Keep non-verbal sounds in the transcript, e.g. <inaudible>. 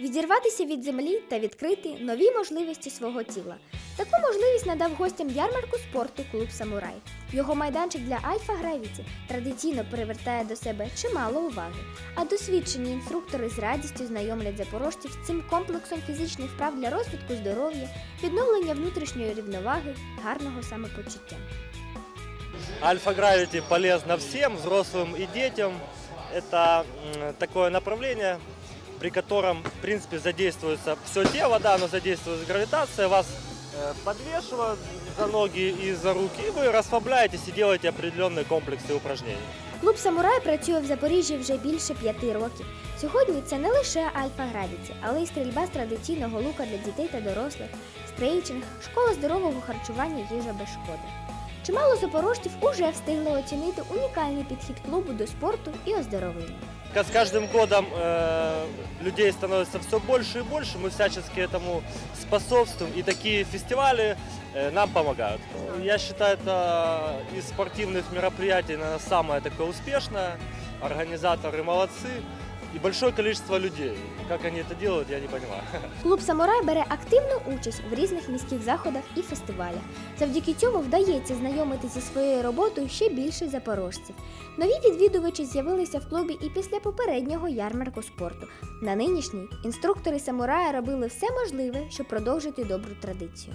відірватися від землі та відкрити нові можливості свого тіла. Таку можливість надав гостям ярмарку спорту клуб Самурай. Його майданчик для Альфа Гревіті традиційно привертає до себе чимало уваги, а досвідчені інструктори з радістю знайомлять запорожців з цим комплексом фізичних вправ для розвитку здоров'я, відновлення внутрішньої рівноваги, гарного самопочуття. Альфа Гравити полезно всем, взрослым и детям. Это м, такое направление, при котором, в принципе, задействуется все тело, да, но задействуется гравитация, вас э, подвешивают за ноги и за руки, и вы расслабляетесь и делаете определенные комплексы упражнений. Клуб Самурай працює в Запоріжжі вже більше п'яти років. Сьогодні це не лише Альфа Гравіті, але й стрільба з традиційного лука для дітей та дорослих, стрейчинг, школа здорового харчування їжа без шкоди. Чимало запорожців уже встигли оцінити унікальний підхід клубу до спорту і оздоровлення. С каждым годом э, людей становится все больше и больше, мы всячески этому способствуем, и такие фестивали э, нам помогают. Я считаю, это из спортивных мероприятий, наверное, самое такое успешное. Организаторы молодцы и большое количество людей. Как они это делают, я не понимаю. <laughs> Клуб Самурай бере активну участь в різних міських заходах і фестивалях. Завдяки цьому вдається знайомити зі своєю роботою ще більше запорожців. Нові відвідувачі з'явилися в клубі і після попереднього ярмарку спорту. На нинішній інструктори самурая робили все можливе, щоб продовжити добру традицію.